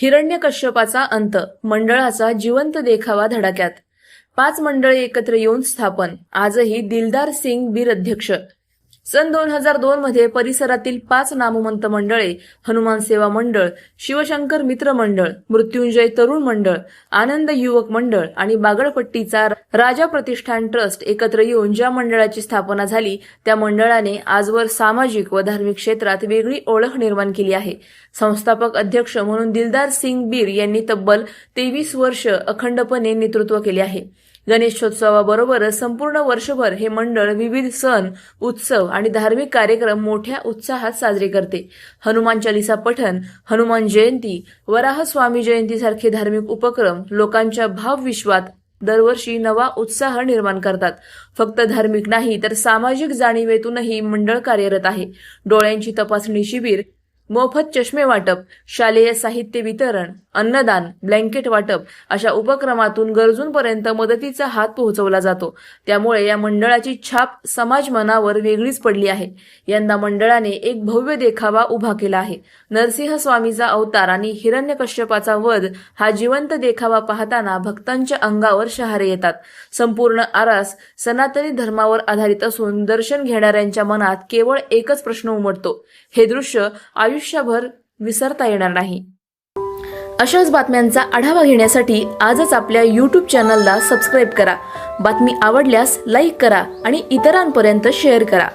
हिरण्यकश्यपाचा अंत मंडळाचा जिवंत देखावा धडाक्यात. पाच मंडळे एकत्र येऊन स्थापन. आजही दिलदार सिंग बीर अध्यक्ष. सन दोन हजार दोन मध्ये परिसरातील पाच नामवंत मंडळे हनुमान सेवा मंडळ शिवशंकर मित्र मंडळ मृत्युंजय तरुण मंडळ आनंद युवक मंडळ आणि बागडपट्टीचा राजा प्रतिष्ठान ट्रस्ट एकत्र येऊन ज्या मंडळाची स्थापना झाली त्या मंडळाने आजवर सामाजिक व धार्मिक क्षेत्रात वेगळी ओळख निर्माण केली आहे. संस्थापक अध्यक्ष म्हणून दिलदार सिंग बीर यांनी तब्बल तेवीस वर्ष अखंडपणे नेतृत्व केले आहे. गणेशोत्सवाबरोबरच संपूर्ण वर्षभर हे मंडळ विविध सण उत्सव आणि धार्मिक कार्यक्रम मोठ्या उत्साहात साजरे करते. हनुमान चालिसा पठण हनुमान जयंती वराह स्वामी जयंतीसारखे धार्मिक उपक्रम लोकांच्या भावविश्वात दरवर्षी नवा उत्साह निर्माण करतात. फक्त धार्मिक नाही तर सामाजिक जाणीवेतूनही मंडळ कार्यरत आहे. डोळ्यांची तपासणी शिबिर मोफत चष्मे वाटप शालेय साहित्य वितरण अन्नदान ब्लँकेट वाटप अशा उपक्रमातून गरजूंपर्यंत मदतीचा हात पोहोचवला जातो. त्यामुळे या मंडळाची छाप समाज मनावर वेगळीच पडली आहे. यंदा मंडळाने एक भव्य देखावा उभा केला आहे. नरसिंह स्वामीचा अवतार आणि हिरण्यकश्यपाचा वध हा जिवंत देखावा पाहताना भक्तांच्या अंगावर शहारे येतात. संपूर्ण आरास सनातनी धर्मावर आधारित असून दर्शन घेणाऱ्यांच्या मनात केवळ एकच प्रश्न उमटतो. हे दृश्य आयुष्यभर विसरता येणार नाही. अशाच बातम्यांचा आढावा घेण्यासाठी आजच आपल्या यूट्यूब चॅनलला सबस्क्राईब करा. बातमी आवडल्यास लाईक करा आणि इतरांपर्यंत शेअर करा.